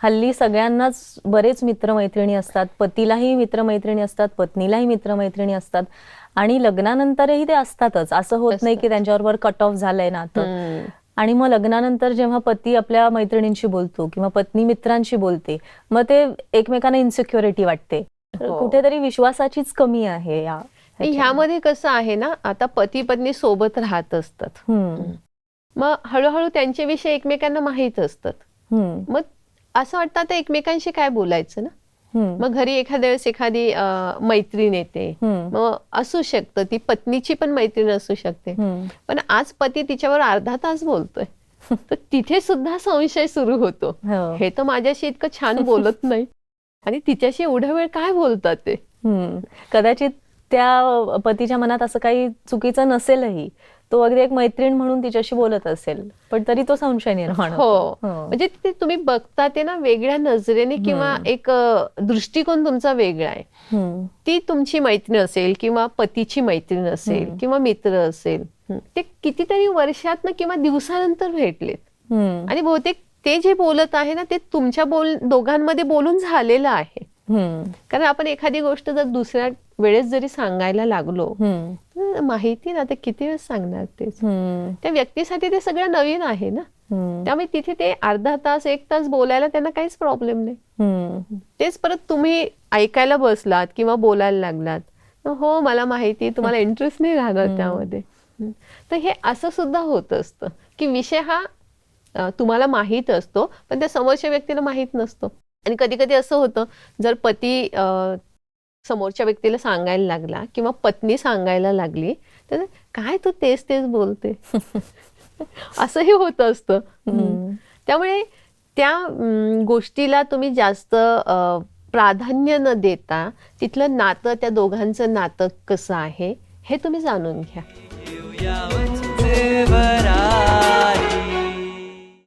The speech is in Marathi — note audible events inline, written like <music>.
हल्ली सगळ्यांनाच बरेच मित्रमैत्रिणी असतात पतीलाही मित्रमैत्रिणी असतात पत्नीलाही मित्रमैत्रिणी असतात आणि लग्नानंतरही ते असतातच. असं होत नाही की त्यांच्याबरोबर कट ऑफ झालंय ना तर. आणि मग लग्नानंतर जेव्हा पती आपल्या मैत्रिणींशी बोलतो किंवा पत्नी मित्रांशी बोलते मग ते एकमेकांना इन्सिक्युरिटी वाटते. हो. कुठेतरी विश्वासाचीच कमी आहे या ह्यामध्ये कसं आहे ना आता पती पत्नी सोबत राहत असतात. मग हळूहळू त्यांच्याविषयी एकमेकांना माहीत असतात. मग असं वाटतं आता एकमेकांशी काय बोलायचं ना? मग घरी एखाद्या वेळेस एखादी मैत्रीण येते. मग असू शकतं ती पत्नीची पण मैत्रीण असू शकते. पण आज पती तिच्यावर अर्धा तास बोलतोय. तर तिथे सुद्धा संशय सुरू होतो. हो. हे तर माझ्याशी इतकं छान बोलत नाही. आणि तिच्याशी एवढा वेळ काय बोलतात ते. कदाचित त्या पतीच्या मनात असं काही चुकीचं नसेलही. तो अगदी एक मैत्रीण म्हणून तिच्याशी बोलत असेल पण तरी तो संशय निर्माण हो. होतो. म्हणजे ते तुम्ही बघता ते ना वेगळ्या नजरेने किंवा एक दृष्टिकोन तुमचा वेगळा आहे. ती तुमची मैत्रीण असेल किंवा पतीची मैत्रीण असेल. किंवा मित्र असेल हं. ते कितीतरी वर्षात किंवा दिवसानंतर भेटलेत. आणि बहुतेक ते जे बोलत आहे ना ते तुमच्या बोल दोघांमध्ये बोलून झालेलं आहे. कारण आपण एखादी गोष्ट जर दुसऱ्या वेळेस जरी सांगायला लागलो तर माहिती ना ते किती वेळेस सांगणार तेच. त्या व्यक्तीसाठी ते सगळं नवीन आहे ना. त्यामुळे तिथे ते अर्धा तास एक तास बोलायला त्यांना काहीच प्रॉब्लेम नाही. तेच परत तुम्ही ऐकायला बसलात किंवा बोलायला लागलात तर हो मला माहिती तुम्हाला इंटरेस्ट नाही राहणार त्यामध्ये. तर हे असं सुद्धा होत असतं की विषय हा तुम्हाला माहीत असतो पण त्या समोरच्या व्यक्तीला माहीत नसतो. आणि कधी कधी असं होतं जर पती अ, समोरच्या व्यक्तीला सांगायला लागला किंवा पत्नी सांगायला लागली तर काय तू तेच तेच बोलते? <laughs> असंही होत असतं. त्यामुळे त्या गोष्टीला तुम्ही जास्त प्राधान्य न देता तिथलं नातं त्या दोघांचं नातं कसं आहे हे तुम्ही जाणून घ्या.